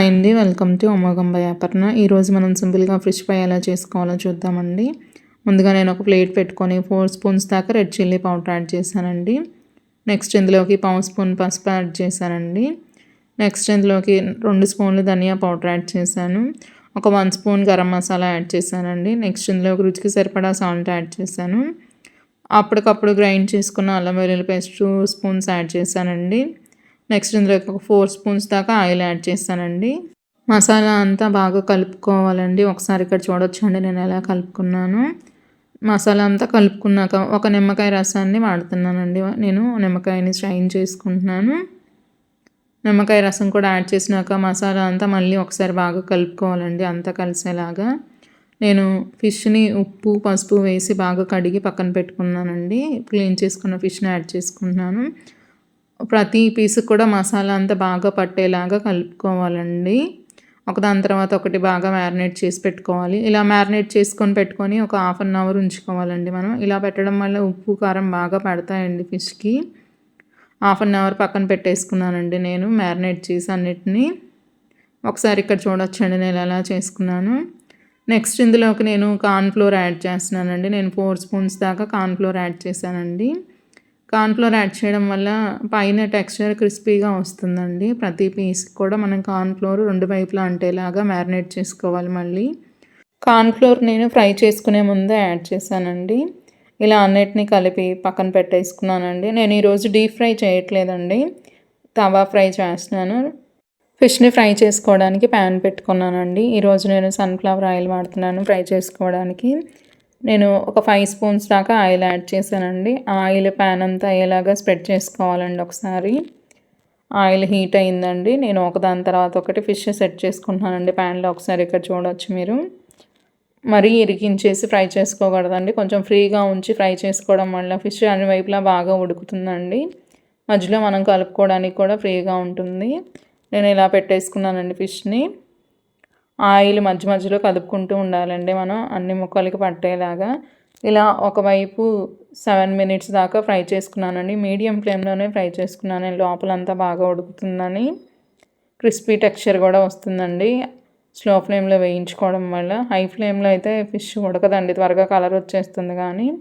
Hi అండి welcome to అమోఘంబ వ్యాపర్ణ ఈరోజు మనం సింపుల్గా ఫిష్ ఫ్రై ఎలా చేసుకోవాలో చూద్దామండి. ముందుగా నేను ఒక ప్లేట్ పెట్టుకొని ఫోర్ స్పూన్స్ దాకా రెడ్ చిల్లీ పౌడర్ యాడ్ చేశానండి. నెక్స్ట్ ఇందులోకి పావు స్పూన్ పసుపు యాడ్ చేశానండి. నెక్స్ట్ ఇందులోకి రెండు స్పూన్లు ధనియా పౌడర్ యాడ్ చేశాను. ఒక one spoon garam masala add చేశానండి. నెక్స్ట్ ఇందులోకి రుచికి సరిపడా సాల్ట్ యాడ్ చేశాను. అప్పటికప్పుడు గ్రైండ్ చేసుకున్న అల్లం వెల్లుల్లి పేస్ట్ టూ స్పూన్స్ యాడ్ చేశానండి. నెక్స్ట్ ఇందులో ఒక ఫోర్ స్పూన్స్ దాకా ఆయిల్ యాడ్ చేస్తానండి. మసాలా అంతా బాగా కలుపుకోవాలండి. ఒకసారి ఇక్కడ చూడొచ్చండి నేను ఎలా కలుపుకున్నాను. మసాలా అంతా కలుపుకున్నాక ఒక నిమ్మకాయ రసాన్ని వాడుతున్నానండి. నేను నిమ్మకాయని స్ట్రైన్ చేసుకుంటున్నాను. నిమ్మకాయ రసం కూడా యాడ్ చేసినాక మసాలా అంతా మళ్ళీ ఒకసారి బాగా కలుపుకోవాలండి. అంతా కలిసేలాగా. నేను ఫిష్ని ఉప్పు పసుపు వేసి బాగా కడిగి పక్కన పెట్టుకున్నానండి. క్లీన్ చేసుకున్న ఫిష్ని యాడ్ చేసుకుంటున్నాను. ప్రతి పీస్కి కూడా మసాలా అంతా బాగా పట్టేలాగా కలుపుకోవాలండి. ఒకదాని తర్వాత ఒకటి బాగా మ్యారినేట్ చేసి పెట్టుకోవాలి. ఇలా మ్యారినేట్ చేసుకొని పెట్టుకొని ఒక హాఫ్ అన్ అవర్ ఉంచుకోవాలండి మనం. ఇలా పెట్టడం వల్ల ఉప్పు కారం బాగా పడతాయండి ఫిష్కి. హాఫ్ అన్ అవర్ పక్కన పెట్టేసుకున్నానండి నేను మ్యారినేట్ చేసి అన్నిటినీ. ఒకసారి ఇక్కడ చూడొచ్చండి నేను ఎలా చేసుకున్నాను. నెక్స్ట్ ఇందులోకి నేను కార్న్ఫ్లోర్ యాడ్ చేస్తున్నానండి. నేను ఫోర్ స్పూన్స్ దాకా కార్న్ఫ్లోర్ యాడ్ చేశానండి. కార్న్ఫ్లోర్ యాడ్ చేయడం వల్ల పైన టెక్స్చర్ క్రిస్పీగా వస్తుందండి. ప్రతి పీస్కి కూడా మనం కార్న్ఫ్లోర్ రెండు వైపులా అంటేలాగా మ్యారినేట్ చేసుకోవాలి మళ్ళీ. కార్న్ఫ్లోర్ నేను ఫ్రై చేసుకునే ముందే యాడ్ చేశానండి. ఇలా అన్నిటినీ కలిపి పక్కన పెట్టేసుకున్నానండి. నేను ఈరోజు డీప్ ఫ్రై చేయట్లేదండి. తవా ఫ్రై చేస్తున్నాను. ఫిష్ని ఫ్రై చేసుకోవడానికి ప్యాన్ పెట్టుకున్నానండి. ఈరోజు నేను సన్ఫ్లవర్ ఆయిల్ వాడుతున్నాను ఫ్రై చేసుకోవడానికి. నేను ఒక ఫైవ్ స్పూన్స్ దాకా ఆయిల్ యాడ్ చేశానండి. ఆయిల్ ప్యాన్ అంతా అయ్యేలాగా స్ప్రెడ్ చేసుకోవాలండి ఒకసారి. ఆయిల్ హీట్ అయిందండి నేను ఒకదాని తర్వాత ఒకటి ఫిష్ సెట్ చేసుకుంటున్నానండి ప్యాన్లో ఒకసారి ఇక్కడ చూడవచ్చు మీరు. మరీ ఇరికించేసి ఫ్రై చేసుకోకూడదండి. కొంచెం ఫ్రీగా ఉంచి ఫ్రై చేసుకోవడం వల్ల ఫిష్ అన్ని వైపులా బాగా ఉడుకుతుందండి. మధ్యలో మనం కలుపుకోవడానికి కూడా ఫ్రీగా ఉంటుంది. నేను ఇలా పెట్టేసుకున్నానండి ఫిష్ని ఆయిల్ మధ్య మధ్యలో కదుపుకుంటూ ఉండాలండి మనం. అన్ని ముక్కలకి పట్టేలాగా. ఇలా ఒకవైపు సెవెన్ మినిట్స్ దాకా ఫ్రై చేసుకున్నానండి. మీడియం ఫ్లేమ్లోనే ఫ్రై చేసుకున్నాను. లోపలంతా బాగా ఉడుకుతుందని. క్రిస్పీ టెక్స్చర్ కూడా వస్తుందండి. స్లో ఫ్లేమ్లో వేయించుకోవడం వల్ల. హై ఫ్లేమ్లో అయితే ఫిష్ ఉడకదండి. త్వరగా కలర్ వచ్చేస్తుంది కానీ.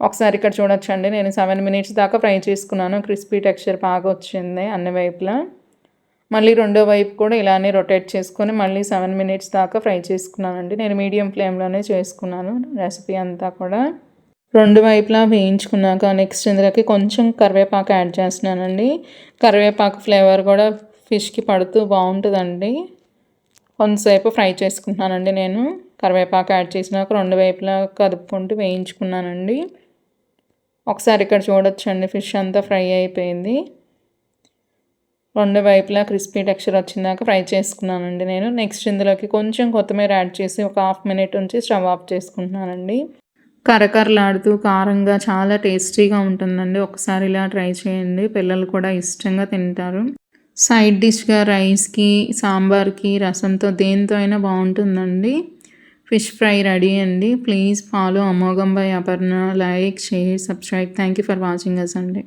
ఒకసారి ఇక్కడ చూడొచ్చండి. నేను సెవెన్ మినిట్స్ దాకా ఫ్రై చేసుకున్నాను. క్రిస్పీ టెక్స్చర్ బాగా వచ్చింది అన్ని వైపులా. మళ్ళీ రెండో వైపు కూడా ఇలానే రొటేట్ చేసుకొని మళ్ళీ సెవెన్ మినిట్స్ దాకా ఫ్రై చేసుకున్నానండి. నేను మీడియం ఫ్లేమ్లోనే చేసుకున్నాను రెసిపీ అంతా కూడా. రెండు వైపులా వేయించుకున్నాక నెక్స్ట్ ఇందులోకి కొంచెం కరివేపాకు యాడ్ చేస్తున్నానండి. కరివేపాకు ఫ్లేవర్ కూడా ఫిష్కి పడుతూ బాగుంటుందండి. కొంతసేపు ఫ్రై చేసుకుంటున్నానండి నేను. కరివేపాకు యాడ్ చేసినాక రెండు వైపులా కదుపుకుంటూ వేయించుకున్నానండి. ఒకసారి ఇక్కడ చూడొచ్చండి ఫిష్ అంతా ఫ్రై అయిపోయింది. రెండు వైపులా క్రిస్పీ టెక్స్చర్ వచ్చిందాక ఫ్రై చేసుకున్నానండి నేను. నెక్స్ట్ ఇందులోకి కొంచెం కొత్తిమీర యాడ్ చేసి ఒక హాఫ్ మినిట్ ఉంచి స్టవ్ ఆఫ్ చేసుకుంటున్నానండి. కరకరలాడుతూ కారంగా చాలా టేస్టీగా ఉంటుందండి. ఒకసారి ఇలా ట్రై చేయండి. పిల్లలు కూడా ఇష్టంగా తింటారు. సైడ్ డిష్గా రైస్కి సాంబార్కి రసంతో దేంతో అయినా బాగుంటుందండి. ఫిష్ ఫ్రై రెడీ అండి. ప్లీజ్ ఫాలో అమోఘం by Aparna. Like share subscribe. Thank you for watching us అండి.